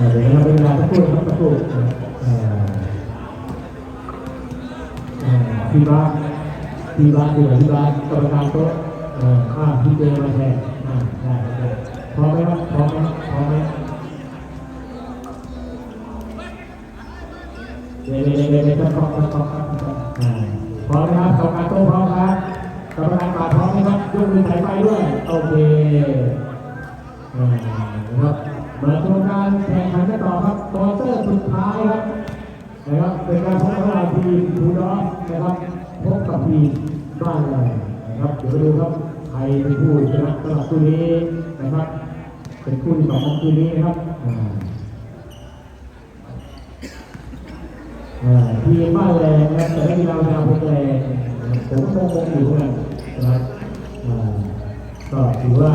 เดี๋ยวเราเป็นเวลาสักครู่นะครับสักครู่พี่บ้านพี่บ้านอยู่ไหนพี่บ้านกรรมการโต๊ะข้าพี่เจมาแทนอ่าได้ได้พร้อมไหมครับพร้อมไหมพร้อมไหมเดี๋ยวเดี๋ยวเดี๋ยวเดี๋ยวต้องต้องต้องต้องต้องอ่าพร้อมนะครับกรรมการโต๊ะพร้อมครับกรรมการป่าพร้อมไหมครับยกมือสายไฟด้วยโอเคนะครับ มาชมการแข่งขันกันต่อครับโปสเตอร์สุดท้ายครับนะครับเป็นการพบกันระหว่างทีมทูดอสนะครับพบกับทีมบ้านแรงนะครับเดี๋ยวไปดูครับใครเป็นผู้ชนะสำหรับคู่นี้นะครับ เป็นคู่ที่สองของคืนนี้นะครับทีมบ้านแรงนะครับแต่ได้กีฬาแนวพงแรงผมคงคงอยู่นกันะครับอ่าก็ถือว่า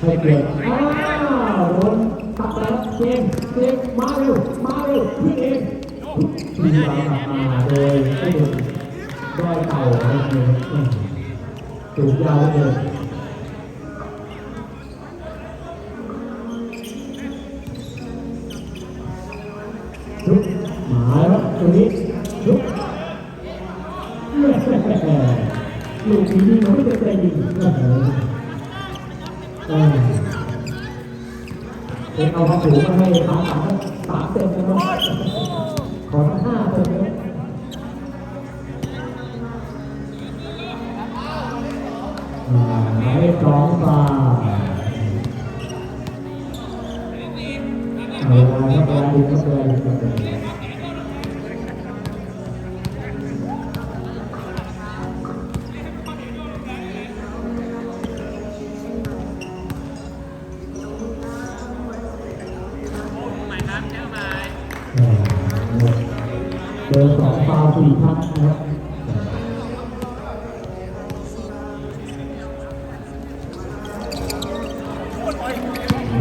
ให้เกียรติอ้าวโดนตัดแล้วเกมเกมมาเร็วมาเร็วพี่เองพี่เรากลับมาโดยไม่โดนด้อยเต่าอะไรเงี้ยสูงยาวเลยชุบมาแล้วตรงนี้ชุบลูกนี้ยิงมันไม่จะใจยิงโอ้โห เออเองเอาผ้าถุงมาให้สามสามสามเต็มเลยนะขอทั้งห้าเต็มเลยหมายสองฟา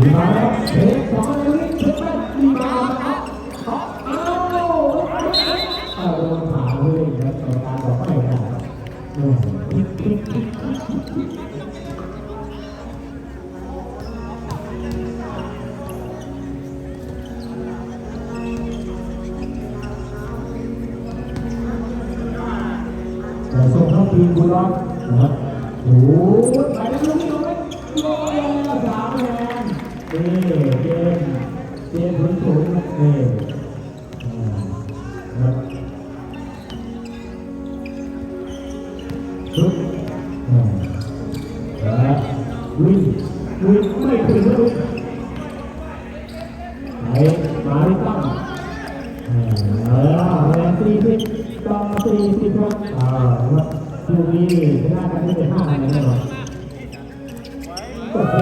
มีมาแล้วเทคสอง ชุดอ่าแล้ววิ่งวิ่งไม่ถึงแล้วลูกไหนมาที่ตั้งอ่าแล้วแรงสี่สิบต่อสี่สิบครับอ่าครับคู่นี้ชนะกันที่เป็นห้าคะแนนแน่นอนโอ้โห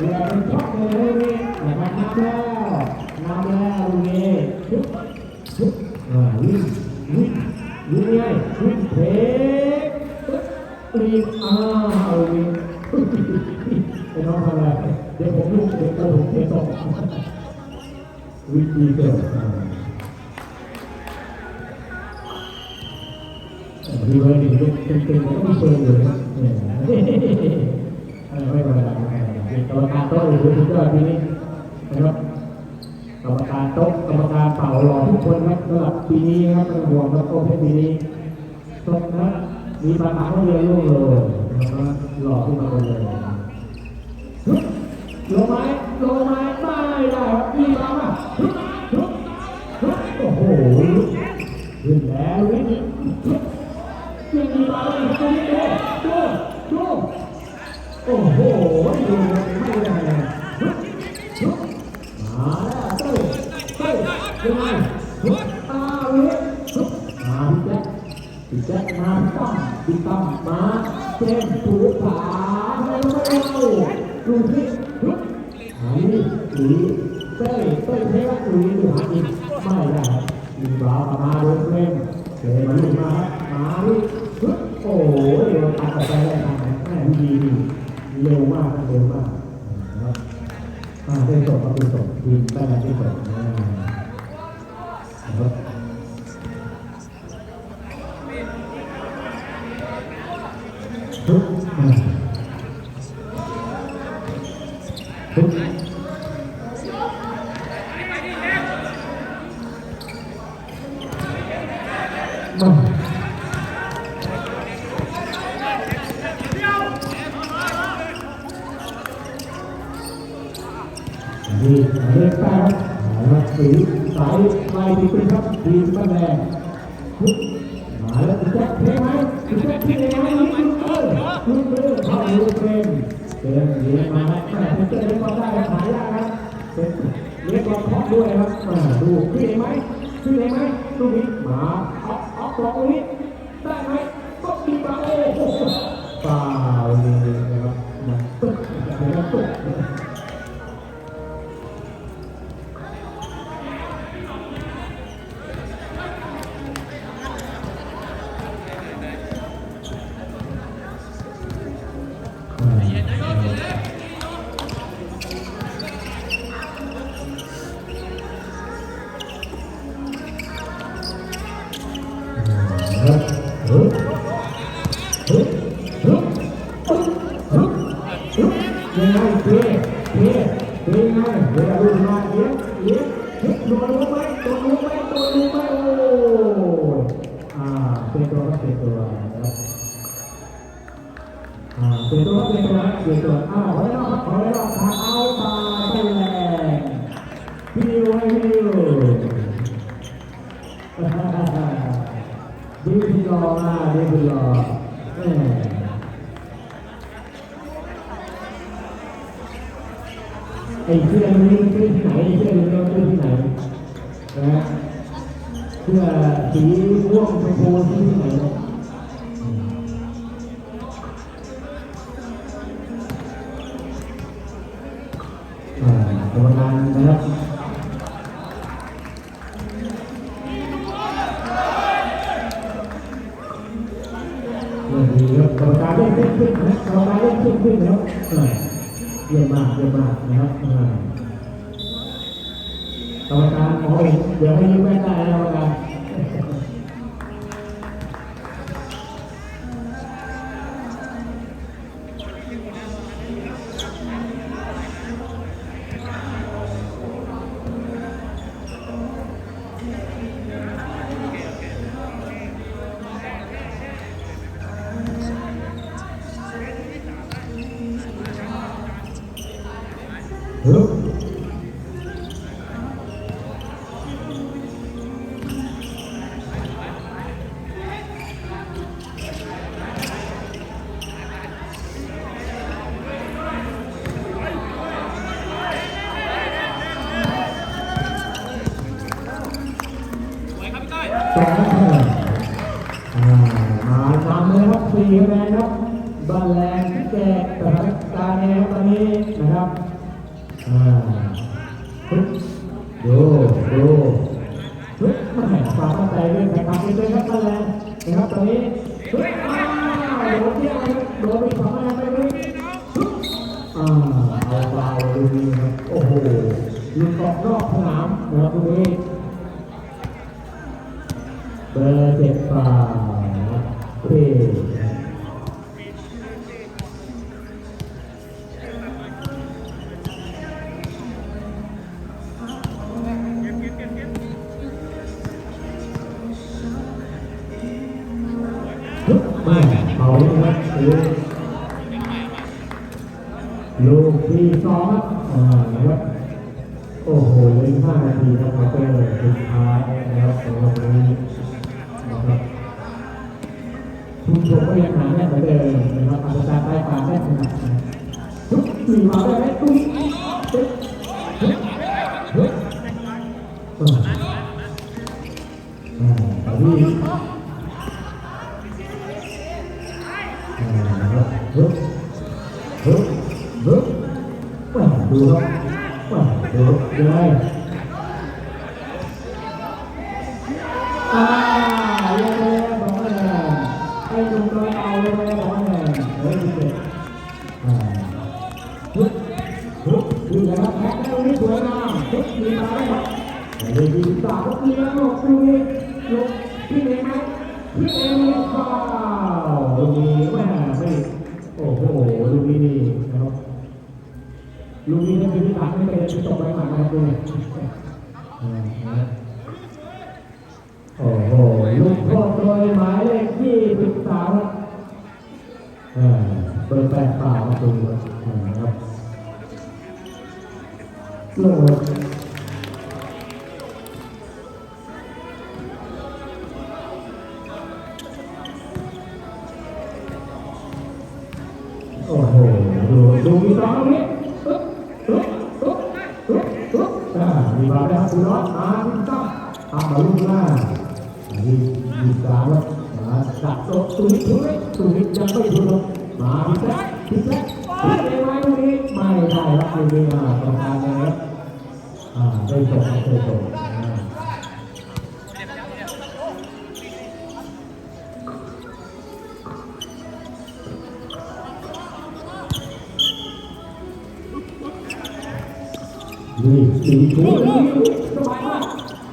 แรงช็อกเลยลูกนี้นะครับนับแล้วนับแล้วลูกนี้ชุดชุดอ่าวิ่งวิ่งวิ่งไงวิ่งเทรีบอ้าววิ่งไอ้น้องทำอะไรเดี๋ยวผมลูกเดี๋ยวผมเทส่ง วิธีเกิดอ่าดีเลยดีเลยเต็มๆแล้วก็มีเชิญเลยนะเนี่ยเออไม่ธรรมดาเป็นกรรมการโต๊ะหรือทุกยอดที่นี้นะครับกรรมการโต๊ะกรรมการเป่าหล่อทุกคนครับสำหรับปีนี้ครับไม่ต้องห่วงครับโต๊ะเพชรปีนี้ตรงนะมีปัญหาเรียนลูกเลยนะครับหล่อขึ้นมาเลยลงไหมลงไหมไม่ได้ครับมีปัญหาฮึบฮึบฮึบโอ้โห ขึ้นแล้ววินิฮึบยังมีปัญหาตรงนี้ดูดูดูโอ้โหดูไม่ได้เลยฮึบฮึบมาแล้วเต้เต้ยังไงฮึบอ้าวเลยฮึบมาพี่แจ๊คพี่แจ๊คมาตั้มพี่ตั้มมาเจมส์ถูกขาให้ไม่ดูที่ฮึบหายหนีเต้เต้เทวะหนีดูหาอีกไม่ได้ มีบาปมาเดนเล่นเจมมาลูกมามาลูก Oh. มากเลยคุณรอไอ้เพื่อนนี่ที่ไหนเพื่อน อย่าบาดนะครับกรรมการขอเดี๋ยวให้ยิ้มแม่ได้แล้วกัน ลูกลูกที่สองครับโอ้โหเล่ห้านาทีนะ bước bước bước quả được quả được rồi à lê lê bóng nè anh dùng đôi tàu lê lê bóng nè đấy đi kìa à bước bước đi ra bắt đâu đi cuối nào bước đi ra đấy để đi chúng ta bước đi ra một đôi lúc khi đến hai khi đến một นี้นี่นะครับลูกนี้ก็คือที่ตัดไม่เป็นชุดตกไปหลังเลครัด้วยโอ้โหลูกโทษโดยหมายเลขที่สิบสามเบอรแปดเปล่าประตูนะครับโล ทำาลูกหน้ายิงยิงสาแล้วมาสับตัวตุ้ยตุ้ยตุ้ยจะไม่ทุนมาพิแจ๊พิแจ๊ได้ไหมลูกนี้ไม่ได้แล้บลูกนี้มาประธานนะครัอ่าได้ตกได้ตกนี่สี่ทุ่ม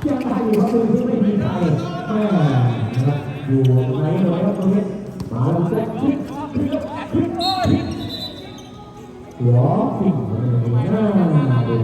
ยังได้อยู่ครับดูที่ไม่มีใครแม่นะอยู่ไหนเลยครับตรงนี้มาแล้วแซ็คทิกทิกทิกทิกหัวสิ่งหน้าดู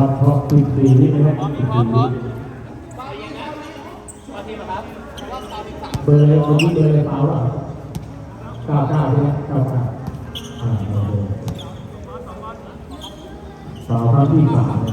อพอคุณตีนี่ไม่ใช่คุณตีนี่เบอร์คุณเบอร์เปล่าหรอเก้าเก้าใช่ไหมเก้าเก้าสาวครับที่สาม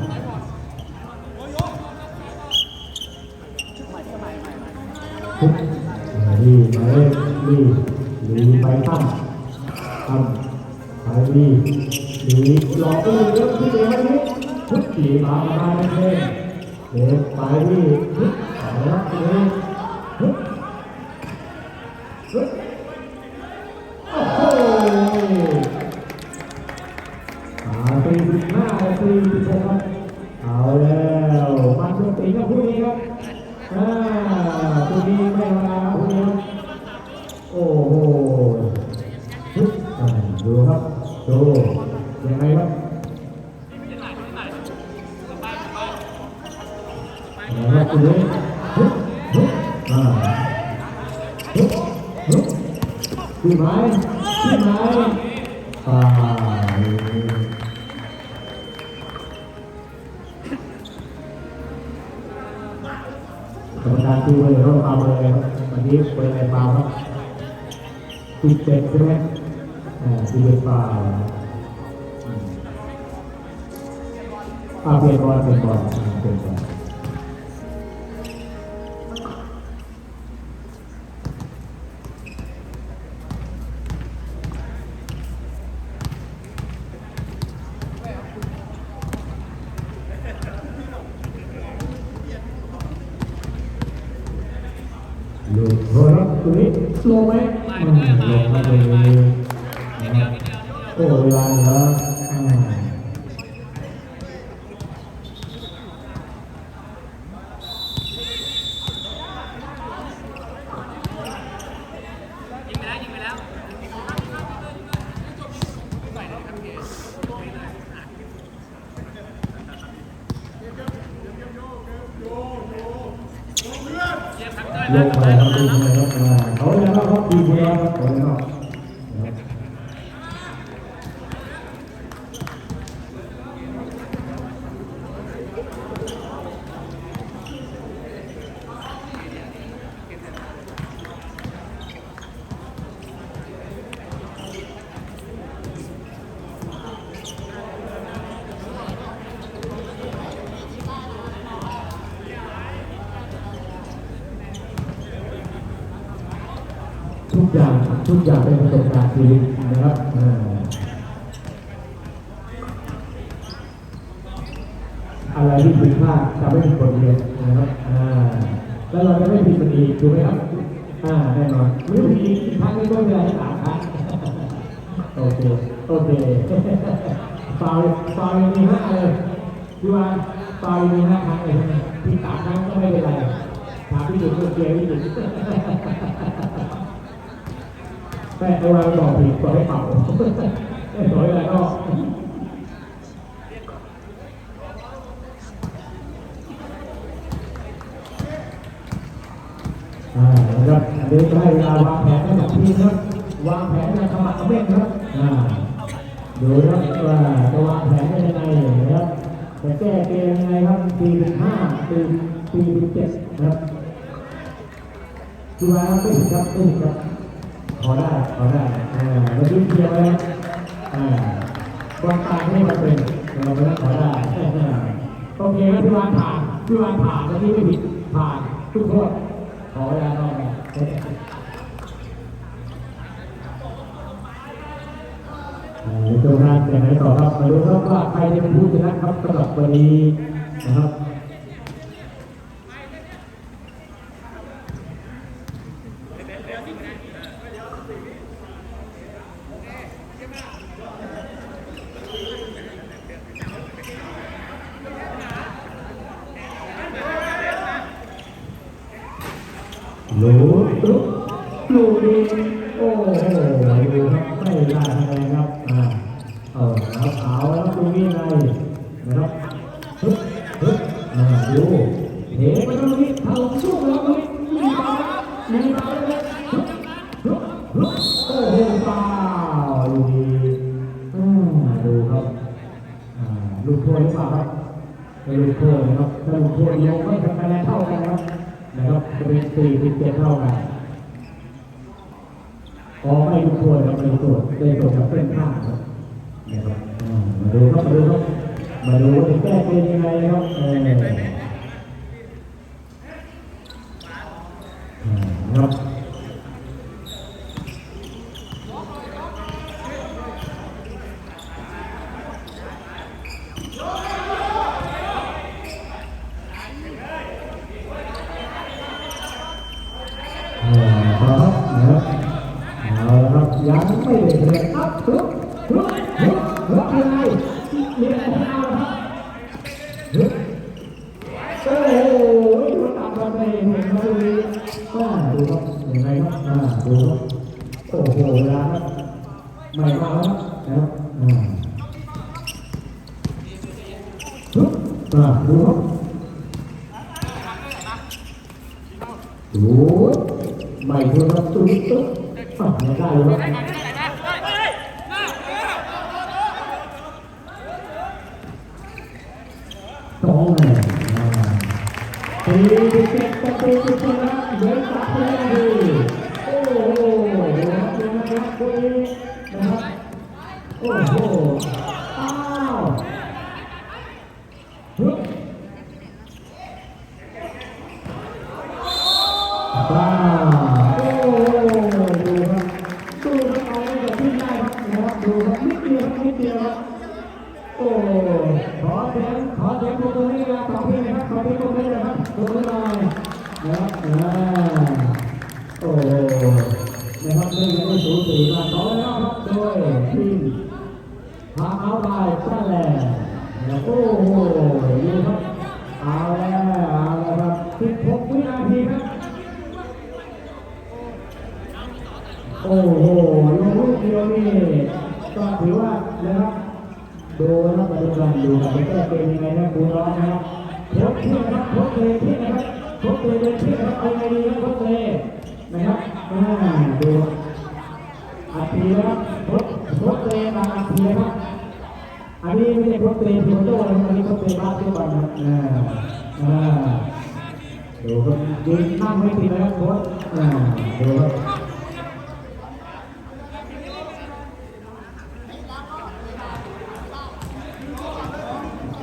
กรรมการที่เริหารฟาร์มเลยวันนี้บริหารฟาร์มครับติดเจ็ดใช่ไหมติดเจ็ดฟาร์มอาเปลี่ยนบอลเปลี่ยนบอลเปลี่ยนบอล ลงไปครับลงไปครับอ่าเขาจะเข้าครับทีมแล้วครับเขาจะเข้านะครับ ทุก อย่างทุกอย่างเป็นประสบการณ์ชีวิตนะครับอะไรที่ผิดพลาดจะไม่มีบทเรียนนะครับอ่าแล้วเราจะไม่ผิดมันอีกถูกไหมครับอ่าแน่นอนไม่ผิดอีกครั้งนี้ก็ไม่ได้สามครั้งโอเคโอเคฟาวฟาวมีห้าเลยพี่ว่าฟาวมีห้าครั้งเลยพี่สามครั้งก็ไม่เป็นไรถามพี่จุดก็เกียร์พี่จุดแม่เอาวางบอผิดปล่อยให้เป่าปล่อยอะไรก็อ่านะครับอันนี้ก็ให้เวลาวางแผนให้กับทีมครับวางแผนในขมักเขม้นครับอ่าดูครับว่าจะวางแผนได้ยังไงนะครับจะแก้เกมยังไงครับปีเป็นห้าปีปีเป็นเจ็ดครับดูว่าไม่ผิดครับไม่ผิดครับ พอได้พอได้อ่เราดิ้นเพียวไว้นะอ่าความตายไม่จำเป็นเราไม่ต้ขอได้โอเคครับพี่วานผ่านพี่วานผ่านแล้วที่ไม่ผิดผ่านทุกโทษขอเวลาหน่อยอ่าในตัวงานอย่างไรต่อครับมาดูครับว่าใครจะเป็นผู้ชนะครับสำหรับวันนี้นะครับ รู้รู้รู้ดีโอ้โหดูครับไม่ได้อะไรครับอ่าเออครับเอาแล้วดูนี่ไงนะครับฮึบฮึบอ่าดูเฮ้ไปตรงนี้ถล่มสู้แล้วตรงนี้มีบอลมีบอลเลยฮึบฮึบฮึบโอ้โหฟาวดูดีอืมดูครับอ่า ลูกโทษหรือเปล่าครับเป็นลูกโทษนะครับถ้าลูกโทษเดียวไม่ทำคะแนนเท่ากันนะครับนะครับจะเป็นสี่สิบเจ็ดเท่ากันขอไม่ทุกคนครับไม่ตรวจได้ตรวจกับเส้นข้างครับนะครับอ่ามาดูครับมาดูครับมาดูว่าจะแก้เกมยังไงนะครับเอออ่านะครับอ่าครับนะครับเอาละครับยังไม่ได้เลยครับฮึบฮึบฮึบฮึบยัง ไงมีอะไรให้าครับโอ้โหดูตามกันไปเห็นไหมดูดิว่าดูครับยังไงครับอ่าดูครับโอ้โหเวลาครับใหม่มาแล้วนะครับอ่า โอ้โหอ้าวฮึบบ้าโอ้โหดูครับดูครับเอาไว้กับที่ได้ครับนะครับดูครับนิดเดียวนิดเดียวครับ โอ้ขอเสียงขอเสียงปรบมือให้กับสองพี่นะครับขอเสียงปรบมือหนะครับปรบมือหน่อยนะครับอ่าโอ้นะครับเล่นกันได้สูสีมากต่อแล้วครับโดยทีมพาเอาไปซะแล้วนะครับโอ้โหดูครับเอาแล้วเอาแล้วครับ16วินาทีครับ โอ้โหลง ลูกเดียวนี่ก็ถือว่านะครับดูนะครับมาดูกันดูกันไปแก้เกมยังไงนะครูน้องนะครับพบที่นะครับพบเพลงที่นะครับโคตรเลยเดินที่นะครับเอาไงดีครับโคตรเลยนะครับอ่าดูอาทีนะครับโคตรโคตรเลยมาอาทีนะครับอันนี้ไม่ใช่โคตรเลยเทควันโดนะครับอันนี้โคตรเลยบาสเกตบอลนะอ่าอ่าดูครับยืนนั่งไม่ติดนะครับโค้ชอ่าดูครับ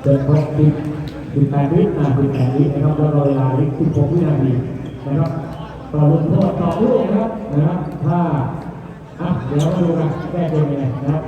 เดินครบสิบสิบแปดวิอ่าสิบแปดวินะครับแล้วรอเวลาอีกสิบหกวินาทีนะครับต่อลงโทษต่อลูกนะครับนะครับถ้าอะเดี๋ยวมาดูกันแก้เกมยังไงนะครับ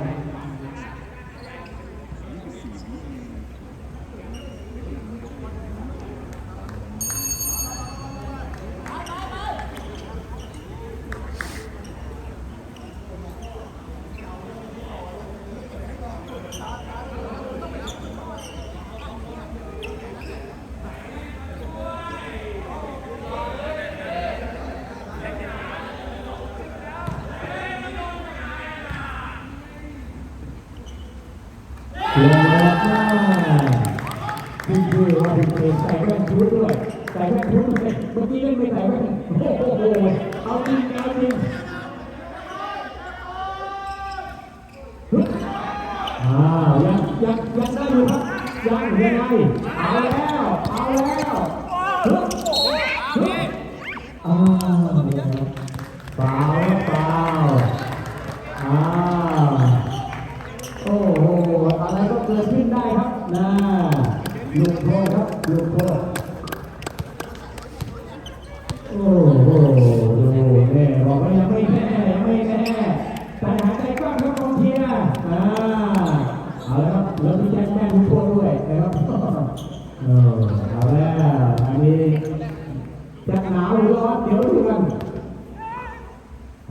giant.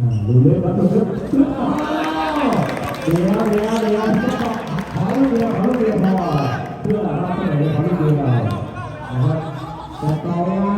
ดูเลยครับดูเลยอ้าวเดี๋ยวเดี๋ยวเดี๋ยวขอลูกเดียวขอลูกเดียวพอเพื่อรับเสนอขอลูกเดียวนะครับจะต่อเวลา